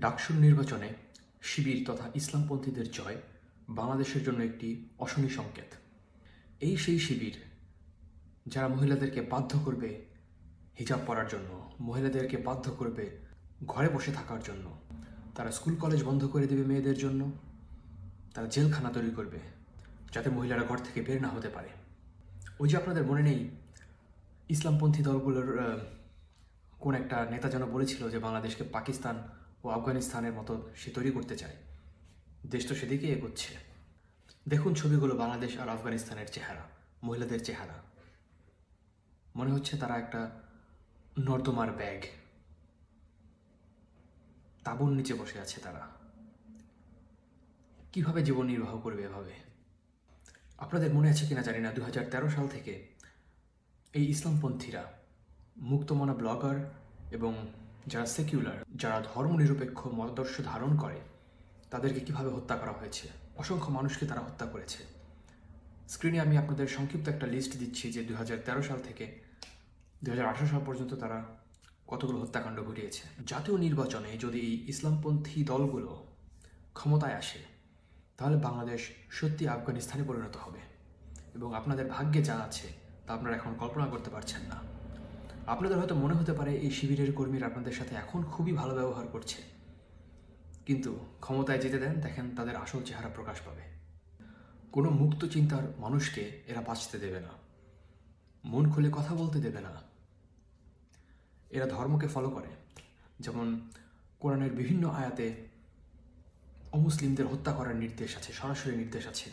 ডাকসুর নির্বাচনে শিবির তথা ইসলামপন্থীদের জয় বাংলাদেশের জন্য একটি অশনি সংকেত। এই সেই শিবির যারা মহিলাদেরকে বাধ্য করবে হিজাব পরার জন্য, মহিলাদেরকে বাধ্য করবে ঘরে বসে থাকার জন্য, তারা স্কুল, কলেজ বন্ধ করে দেবে মেয়েদের জন্য, তারা জেলখানা তৈরি করবে যাতে মহিলারা ঘর থেকে বের না হতে পারে। ওই যে আপনাদের মনে নেই, ইসলামপন্থী দলগুলোর কোন একটা নেতা যেন বলেছিল যে বাংলাদেশকে পাকিস্তান ও আফগানিস্তানের মতো সে তৈরি করতে চায়। দেশ তো সেদিকে এগোচ্ছে। দেখুন ছবিগুলো বাংলাদেশ আর আফগানিস্তানের চেহারা, মহিলাদের চেহারা। মনে হচ্ছে তারা একটা নর্দমার ব্যাগ। তাবুর নিচে বসে আছে তারা। কীভাবে জীবন নির্বাহ করবে এভাবে? আপনাদের মনে আছে কিনা জানি না। দু হাজার তেরো সাল থেকে এই ইসলামপন্থীরা মুক্তমনা ব্লগার এবং যারা সেকুলার যারা ধর্মনিরপেক্ষ মতাদর্শ ধারণ করে, তাদেরকে কীভাবে হত্যা করা হয়েছে? অসংখ্য মানুষকে তারা হত্যা করেছে। স্ক্রিনে আমি আপনাদের সংক্ষিপ্ত একটা লিস্ট দিচ্ছি যে দু হাজার তেরো সাল থেকে দু হাজার আঠেরো সাল পর্যন্ত তারা কতগুলো হত্যাকাণ্ড ঘটিয়েছে। জাতীয় নির্বাচনে যদি এই ইসলামপন্থী দলগুলো ক্ষমতায় আসে, তাহলে বাংলাদেশ সত্যি আফগানিস্তানে পরিণত হবে। এবং আপনাদের ভাগ্যে যা আছে, তা আপনারা এখন কল্পনা করতে পারছেন না। আপনাদের হয়তো মনে হতে পারে এই শিবিরের কর্মীরা আপনাদের সাথে এখন খুবই ভালো ব্যবহার করছে। কিন্তু ক্ষমতায় যেতে দেন, দেখেন তাদের আসল চেহারা প্রকাশ পাবে। কোনো মুক্ত চিন্তার মানুষকে এরা বাঁচতে দেবে না। মন খুলে কথা বলতে দেবে না। এরা ধর্মকে ফলো করে। যেমন কোরআনের বিভিন্ন আয়াতে অমুসলিমদের হত্যা করার নির্দেশ আছে, সরাসরি নির্দেশ আছে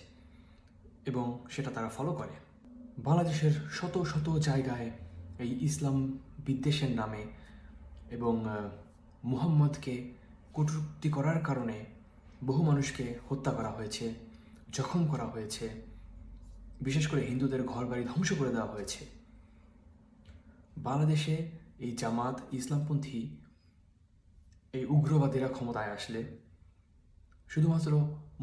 এবং সেটা তারা ফলো করে। বাংলাদেশের শত শত জায়গায় এই ইসলাম বিদ্বেষের নামে এবং মুহাম্মদকে কটূক্তি করার কারণে বহু মানুষকে হত্যা করা হয়েছে, জখম করা হয়েছে, বিশেষ করে হিন্দুদের ঘরবাড়ি ধ্বংস করে দেওয়া হয়েছে। বাংলাদেশে এই জামাত ইসলামপন্থী এই উগ্রবাদীরা ক্ষমতায় আসলে, শুধুমাত্র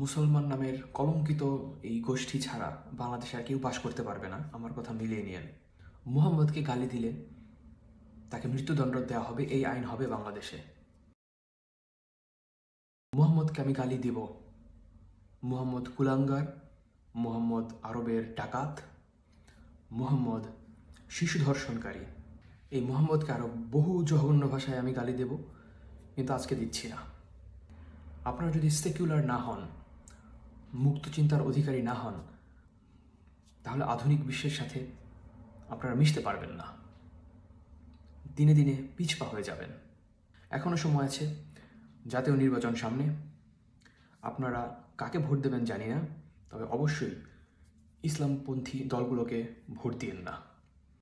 মুসলমান নামের কলঙ্কিত এই গোষ্ঠী ছাড়া বাংলাদেশে আর কেউ বাস করতে পারবে না, আমার কথা মিলিয়ে নিয়েন মুহাম্মদকে গালি দিলে তাকে মৃত্যুদণ্ড দেওয়া হবে, এই আইন হবে বাংলাদেশে। মুহাম্মদকে আমি গালি দিব মুহাম্মদ কুলাঙ্গার, মুহাম্মদ আরবের ডাকাত, মুহাম্মদ শিশু ধর্ষণকারী। এই মুহাম্মদকে আরও বহু জঘন্য ভাষায় আমি গালি দেব, কিন্তু আজকে দিচ্ছি না। আপনারা যদি সেকুলার না হন, মুক্ত চিন্তার অধিকারী না হন, তাহলে আধুনিক বিশ্বের সাথে আপনারা মিশতে পারবেন না। দিনে দিনে পিছপা হয়ে যাবেন। এখনও সময় আছে। জাতীয় নির্বাচন সামনে। আপনারা কাকে ভোট দেবেন জানি না। তবে অবশ্যই ইসলামপন্থী দলগুলোকে ভোট দিন না।